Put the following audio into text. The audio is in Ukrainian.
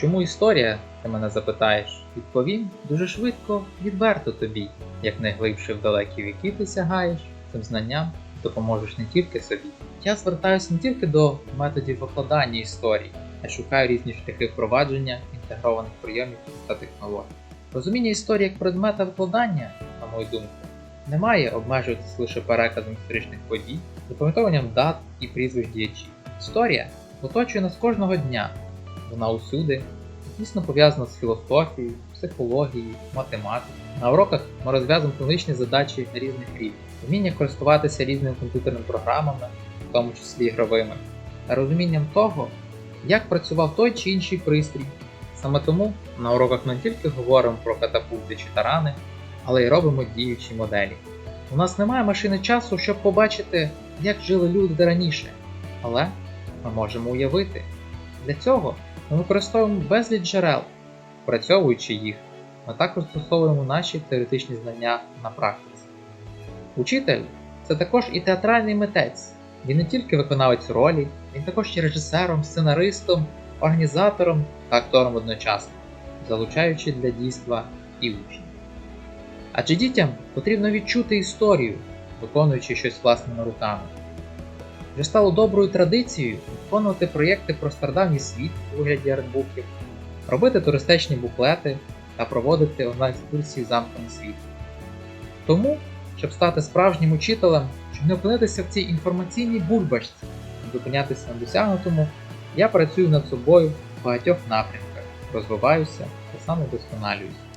Чому історія, ти мене запитаєш? Відповім дуже швидко, відверто тобі. Як найглибше в далекі віки ти сягаєш, цим знанням допоможеш не тільки собі. Я звертаюся не тільки до методів викладання історії, а шукаю різні шляхи впровадження інтегрованих прийомів та технологій. Розуміння історії як предмета викладання, на мою думку, не має обмежуватися лише переказом історичних подій, запам'ятовуванням дат і прізвищ діячів. Історія оточує нас кожного дня, вона усюди, тісно пов'язана з філософією, психологією, математикою. На уроках ми розв'язуємо клінічні задачі на різних рівнях, вміння користуватися різними комп'ютерними програмами, в тому числі ігровими, та розумінням того, як працював той чи інший пристрій. Саме тому на уроках не тільки говоримо про катапульти чи тарани, але й робимо діючі моделі. У нас немає машини часу, щоб побачити, як жили люди раніше, але ми можемо уявити. Для цього ми використовуємо безліч джерел, опрацьовуючи їх, ми також застосовуємо наші теоретичні знання на практиці. Учитель це також і театральний митець. Він не тільки виконавець ролі, він також є режисером, сценаристом, організатором та актором одночасно, залучаючи для дійства і учнів. Адже дітям потрібно відчути історію, виконуючи щось власними руками. Вже стало доброю традицією виконувати проєкти про стародавній світ у вигляді артбуків, робити туристичні буклети та проводити онлайн-екскурсії замками світу. Тому, щоб стати справжнім учителем, щоб не опинитися в цій інформаційній бульбашці, не зупинятися на досягнутому, я працюю над собою в багатьох напрямках, розвиваюся та самовдосконалююся.